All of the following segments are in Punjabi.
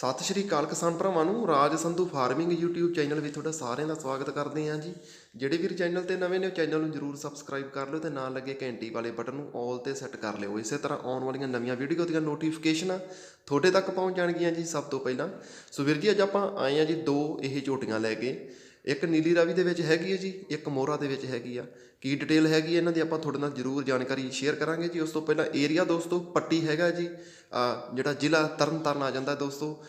ਸਤਿ ਸ਼੍ਰੀ ਅਕਾਲ ਕਿਸਾਨ ਭਰਾਵਾਂ ਨੂੰ, Raj Sandhu farming YouTube channel ਵਿੱਚ ਤੁਹਾਡਾ ਸਾਰਿਆਂ ਦਾ ਸਵਾਗਤ ਕਰਦੇ ਹਾਂ ਜੀ। ਜਿਹੜੇ ਵੀਰ ਚੈਨਲ ਤੇ ਨਵੇਂ ਨੇ, ਉਹ ਚੈਨਲ ਨੂੰ ਜਰੂਰ ਸਬਸਕ੍ਰਾਈਬ ਕਰ ਲਿਓ ਤੇ ਨਾਲ ਲੱਗੇ ਘੰਟੀ ਵਾਲੇ ਬਟਨ ਨੂੰ ਆਲ ਤੇ ਸੈੱਟ ਕਰ ਲਿਓ। ਇਸੇ ਤਰ੍ਹਾਂ ਆਉਣ ਵਾਲੀਆਂ ਨਵੀਆਂ ਵੀਡੀਓ ਦੀਆਂ ਨੋਟੀਫਿਕੇਸ਼ਨਾਂ ਤੁਹਾਡੇ ਤੱਕ ਪਹੁੰਚ ਜਾਣਗੀਆਂ ਜੀ ਸਭ ਤੋਂ ਪਹਿਲਾਂ। ਸੋ ਵੀਰ ਜੀ, ਅੱਜ ਆਪਾਂ ਆਏ ਹਾਂ ਜੀ ਦੋ ਇਹ ਝੋਟੀਆਂ ਲੈ ਕੇ। ਇੱਕ ਨੀਲੀ ਰਾਵੀ ਦੇ ਵਿੱਚ ਹੈਗੀ ਹੈ ਜੀ, ਇੱਕ ਮੋਹਰਾ ਦੇ ਵਿੱਚ ਹੈਗੀ ਆ। ਕੀ ਡਿਟੇਲ ਹੈਗੀ ਇਹਨਾਂ ਦੀ ਆਪਾਂ ਤੁਹਾਡੇ ਨਾਲ ਜ਼ਰੂਰ ਜਾਣਕਾਰੀ ਸ਼ੇਅਰ ਕਰਾਂਗੇ ਜੀ। ਉਸ ਤੋਂ ਪਹਿਲਾਂ ਏਰੀਆ ਦੋਸਤੋ, ਪੱਟੀ ਹੈਗਾ ਜੀ ਜਿਹੜਾ ਜ਼ਿਲ੍ਹਾ ਤਰਨਤਾਰਨ ਆ ਜਾਂਦਾ ਦੋਸਤੋ।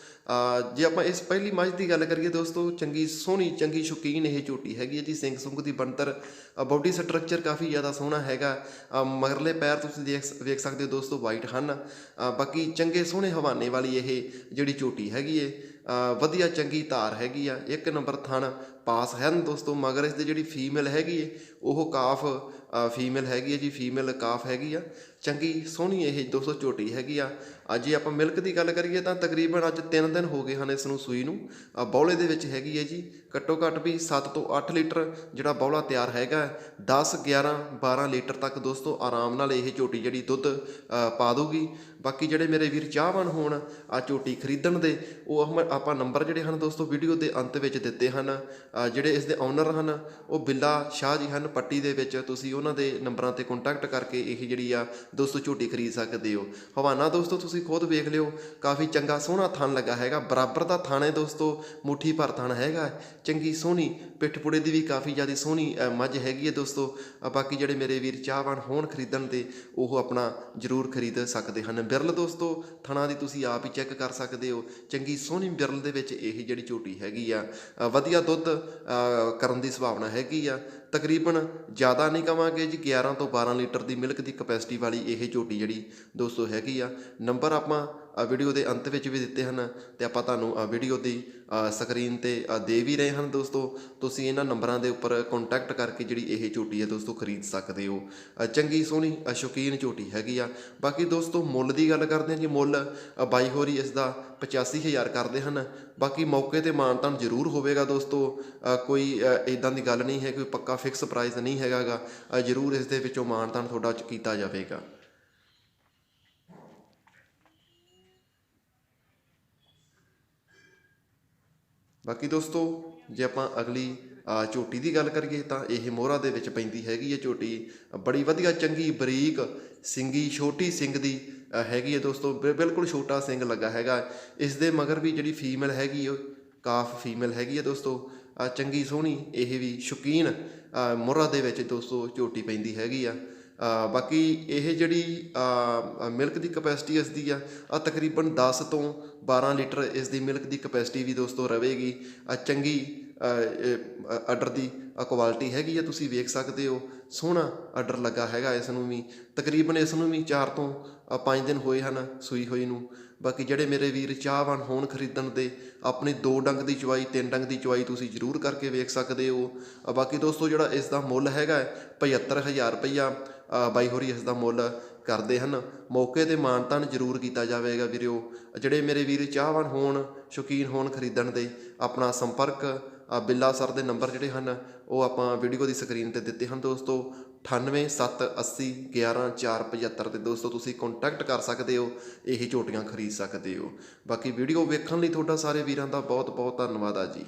ਜੇ ਆਪਾਂ ਇਸ ਪਹਿਲੀ ਮੱਝ ਦੀ ਗੱਲ ਕਰੀਏ ਦੋਸਤੋ, ਚੰਗੀ ਸੋਹਣੀ, ਚੰਗੀ ਸ਼ੌਕੀਨ ਇਹ ਝੋਟੀ ਹੈਗੀ ਹੈ ਜੀ। ਸਿੰਘ ਸੁੰਗ ਦੀ ਬਣਤਰ ਬਾਡੀ ਸਟਰਕਚਰ ਕਾਫੀ ਜ਼ਿਆਦਾ ਸੋਹਣਾ ਹੈਗਾ। ਮਗਰਲੇ ਪੈਰ ਤੁਸੀਂ ਦੇਖ ਵੇਖ ਸਕਦੇ ਹੋ ਦੋਸਤੋ ਵਾਈਟ ਹਨ। ਬਾਕੀ ਚੰਗੇ ਸੋਹਣੇ ਹਵਾਨੇ ਵਾਲੀ ਇਹ ਜਿਹੜੀ ਝੋਟੀ ਹੈਗੀ ਏ ਵਧੀਆ ਚੰਗੀ ਧਾਰ ਹੈਗੀ ਆ। ਇੱਕ ਨੰਬਰ ਥਣ ਪਾਸ ਹੈ ਨਾ ਦੋਸਤੋ, ਮਗਰ ਇਸ ਦੀ ਜਿਹੜੀ ਫੀਮੇਲ ਹੈਗੀ ਏ, ਉਹ ਕਾਫ ਫੀਮੇਲ ਹੈਗੀ ਹੈ ਜੀ, ਫੀਮੇਲ ਕਾਫ ਹੈਗੀ ਆ। ਚੰਗੀ, ਸੋਹਣੀ ਇਹ ਦੋਸਤੋ ਝੋਟੀ ਹੈਗੀ ਆ। ਅੱਜ ਜੇ ਆਪਾਂ ਮਿਲਕ ਦੀ ਗੱਲ ਕਰੀਏ ਤਾਂ ਤਕਰੀਬਨ ਅੱਜ 3 ਦਿਨ ਹੋ ਗਏ ਹਨ ਇਸ ਨੂੰ ਸੂਈ ਨੂੰ। ਆ ਬੌਲੇ ਦੇ ਵਿੱਚ ਹੈਗੀ ਹੈ ਜੀ। ਘੱਟੋ ਘੱਟ ਵੀ 7 ਤੋਂ 8 ਲੀਟਰ ਜਿਹੜਾ ਬੌਲਾ ਤਿਆਰ ਹੈਗਾ 10 11 12 ਲੀਟਰ ਤੱਕ ਦੋਸਤੋ ਆਰਾਮ ਨਾਲ ਇਹ ਝੋਟੀ ਜਿਹੜੀ ਦੁੱਧ ਪਾ ਦੂਗੀ ਬਾਕੀ ਜਿਹੜੇ ਮੇਰੇ ਵੀਰ ਚਾਹਵਾਨ ਹੋਣ ਆ ਝੋਟੀ ਖਰੀਦਣ ਦੇ, ਉਹ ਹਮ- ਆਪਾਂ ਨੰਬਰ ਜਿਹੜੇ ਹਨ ਦੋਸਤੋ ਵੀਡੀਓ ਦੇ ਅੰਤ ਵਿੱਚ ਦਿੱਤੇ ਹਨ। ਜਿਹੜੇ ਇਸ ਦੇ ਓਨਰ ਹਨ, ਉਹ ਬਿੱਲਾ ਸ਼ਾਹ ਜੀ ਹਨ ਪੱਟੀ ਦੇ ਵਿੱਚ। ਤੁਸੀਂ ਉਹਨਾਂ ਦੇ ਨੰਬਰਾਂ ਤੇ ਕੰਟੈਕਟ ਕਰਕੇ ਇਹ ਜਿਹੜੀ ਆ ਦੋਸਤੋ ਝੋਟੀ ਖਰੀਦ ਸਕਦੇ ਹੋ। ਹਵਾਨਾ ਦੋਸਤੋ, ਤੁਸੀਂ ਖੁਦ ਵੇਖ ਲਿਓ, ਕਾਫੀ ਚੰਗਾ ਸੋਹਣਾ ਥਣ ਲੱਗਾ ਹੈਗਾ। ਬਰਾਬਰ ਦਾ ਥਾਣੇ ਹੈ ਦੋਸਤੋ, ਮੁੱਠੀ ਭਰ ਥਣ ਹੈਗਾ। ਚੰਗੀ ਸੋਹਣੀ ਪਿੱਠ ਪੁੜੇ ਦੀ ਵੀ ਕਾਫੀ ਜ਼ਿਆਦਾ ਸੋਹਣੀ ਮੱਝ ਹੈਗੀ ਹੈ ਦੋਸਤੋ। ਬਾਕੀ ਜਿਹੜੇ ਮੇਰੇ ਵੀਰ ਚਾਹਵਾਨ ਹੋਣ ਖਰੀਦਣ ਤੇ, ਉਹ ਆਪਣਾ ਜ਼ਰੂਰ ਖਰੀਦ ਸਕਦੇ ਹਨ। ਬਿਰਲ ਦੋਸਤੋ ਥਣਾ ਦੀ ਤੁਸੀਂ ਆਪ ਹੀ ਚੈੱਕ ਕਰ ਸਕਦੇ ਹੋ। ਚੰਗੀ ਸੋਹਣੀ ਬਿਰਲ ਦੇ ਵਿੱਚ ਇਹ ਜਿਹੜੀ ਝੋਟੀ ਹੈਗੀ ਆ। ਵਧੀਆ ਦੁੱਧ ਕਰਨ ਦੀ ਸੰਭਾਵਨਾ ਹੈਗੀ ਆ। ਤਕਰੀਬਨ ਜ਼ਿਆਦਾ ਨਹੀਂ ਕਵਾਂਗੇ ਜੀ 11 ਤੋਂ 12 ਲੀਟਰ ਦੀ ਮਿਲਕ ਦੀ ਕਪੈਸਿਟੀ ਵਾਲੀ ਇਹ ਝੋਟੀ ਜਿਹੜੀ ਦੋਸਤੋ ਹੈਗੀ ਆ। ਨੰਬਰ ਆਪਾਂ ਆ ਵੀਡੀਓ ਦੇ ਅੰਤ ਵਿੱਚ ਵੀ ਦਿੱਤੇ ਹਨ ਤੇ ਆਪਾਂ ਤੁਹਾਨੂੰ ਆ ਵੀਡੀਓ ਦੀ ਸਕਰੀਨ ਤੇ ਦੇ ਵੀ ਰਹੇ ਹਨ ਦੋਸਤੋ। ਤੁਸੀਂ ਇਹਨਾਂ ਨੰਬਰਾਂ ਦੇ ਉੱਪਰ ਕੰਟੈਕਟ ਕਰਕੇ ਜਿਹੜੀ ਇਹ ਝੋਟੀ ਹੈ ਦੋਸਤੋ ਖਰੀਦ ਸਕਦੇ ਹੋ। ਚੰਗੀ ਸੋਹਣੀ ਅ, ਸ਼ੌਕੀਨ ਝੋਟੀ ਹੈਗੀ ਆ। ਬਾਕੀ ਦੋਸਤੋ ਮੁੱਲ ਦੀ ਗੱਲ ਕਰਦੇ ਹਾਂ ਜੀ ਮੁੱਲ ਬਾਈ ਹੋਰੀ ਇਸ ਦਾ 85000 ਕਰਦੇ ਹਨ। ਬਾਕੀ ਮੌਕੇ ਤੇ ਮਾਨਤਾਨ ਜ਼ਰੂਰ ਹੋਵੇਗਾ ਦੋਸਤੋ। ਕੋਈ ਇਦਾਂ ਦੀ ਗੱਲ ਨਹੀਂ ਹੈ ਕੋਈ ਪੱਕਾ ਫਿਕਸ ਪ੍ਰਾਈਸ ਨਹੀਂ ਹੈਗਾਗਾ ਜ਼ਰੂਰ ਇਸ ਦੇ ਵਿੱਚੋਂ ਮਾਨਤਾਨ ਤੁਹਾਡਾ ਕੀਤਾ ਜਾਵੇਗਾ। ਬਾਕੀ ਦੋਸਤੋ, ਜੇ ਆਪਾਂ ਅਗਲੀ ਝੋਟੀ ਦੀ ਗੱਲ ਕਰੀਏ ਤਾਂ ਇਹ ਮੋਹਰਾ ਦੇ ਵਿੱਚ ਪੈਂਦੀ ਹੈਗੀ ਹੈ ਝੋਟੀ। ਬੜੀ ਵਧੀਆ ਚੰਗੀ ਬਰੀਕ ਸਿੰਗੀ, ਛੋਟੀ ਸਿੰਗ ਦੀ ਹੈਗੀ ਹੈ ਦੋਸਤੋ। ਬਿ- ਬਿਲਕੁਲ ਛੋਟਾ ਸਿੰਗ ਲੱਗਾ ਹੈਗਾ। ਇਸ ਦੇ ਮਗਰ ਵੀ ਜਿਹੜੀ ਫੀਮੇਲ ਹੈਗੀ ਉਹ ਕਾਫ ਫੀਮੇਲ ਹੈਗੀ ਹੈ ਦੋਸਤੋ। ਚੰਗੀ ਸੋਹਣੀ ਇਹ ਵੀ ਸ਼ੌਕੀਨ ਅ, ਦੇ ਵਿੱਚ ਦੋਸਤੋ ਝੋਟੀ ਪੈਂਦੀ ਹੈਗੀ ਆ। ਬਾਕੀ ਇਹ ਜਿਹੜੀ ਮਿਲਕ ਦੀ ਕਪੈਸਿਟੀ ਇਸ ਦੀ ਆ ਆ ਤਕਰੀਬਨ 10 ਤੋਂ 12 ਲੀਟਰ ਇਸ ਦੀ ਮਿਲਕ ਦੀ ਕਪੈਸਿਟੀ ਵੀ ਦੋਸਤੋ ਰਵੇਗੀ ਆ ਚੰਗੀ ਆਰਡਰ ਦੀ ਕੁਆਲਿਟੀ ਹੈਗੀ ਆ, ਤੁਸੀਂ ਵੇਖ ਸਕਦੇ ਹੋ। ਸੋਹਣਾ ਆਰਡਰ ਲੱਗਾ ਹੈਗਾ ਇਸ ਨੂੰ ਵੀ। ਤਕਰੀਬਨ ਇਸ ਨੂੰ ਵੀ 4 ਤੋਂ 5 ਦਿਨ ਹੋਏ ਹਨ ਸੂਈ ਹੋਈ ਨੂੰ। ਬਾਕੀ ਜਿਹੜੇ ਮੇਰੇ ਵੀਰ ਚਾਹਵਾਨ ਹੋਣ ਖਰੀਦਣ ਦੇ, ਆਪਣੀ ਦੋ ਡੰਗ ਦੀ ਚਵਾਈ ਤਿੰਨ ਡੰਗ ਦੀ ਚਵਾਈ ਤੁਸੀਂ ਜ਼ਰੂਰ ਕਰਕੇ ਵੇਖ ਸਕਦੇ ਹੋ। ਬਾਕੀ ਦੋਸਤੋ ਜਿਹੜਾ ਇਸ ਦਾ ਮੁੱਲ ਹੈਗਾ ਹੈ 75000 ਰੁਪਈਆ ਬਾਈ ਹੋਰੀ ਇਸ ਦਾ ਮੁੱਲ ਕਰਦੇ ਹਨ। ਮੌਕੇ ਤੇ ਮਾਨਤਾਨ ਜ਼ਰੂਰ ਕੀਤਾ ਜਾਵੇਗਾ ਵੀਰਿਓ ਜਿਹੜੇ ਮੇਰੇ ਵੀਰ ਚਾਹਵਾਨ ਹੋਣ, ਸ਼ੌਕੀਨ ਹੋਣ ਖਰੀਦਣ ਦੇ, ਆਪਣਾ ਸੰਪਰਕ ਬਿੱਲਾ ਸਰ ਦੇ ਨੰਬਰ ਜਿਹੜੇ ਹਨ, ਉਹ ਆਪਾਂ ਵੀਡੀਓ ਦੀ ਸਕਰੀਨ ਤੇ ਦਿੱਤੇ ਹਨ ਦੋਸਤੋ। 9878011475 ਤੇ ਦੋਸਤੋ, ਤੁਸੀਂ ਕੰਟੈਕਟ ਕਰ ਸਕਦੇ ਹੋ, ਇਹੀ ਝੋਟੀਆਂ ਖਰੀਦ ਸਕਦੇ ਹੋ। ਬਾਕੀ ਵੀਡੀਓ ਵੇਖਣ ਲਈ ਤੁਹਾਡਾ ਸਾਰੇ ਵੀਰਾਂ ਦਾ ਬਹੁਤ ਬਹੁਤ ਧੰਨਵਾਦ ਆ ਜੀ।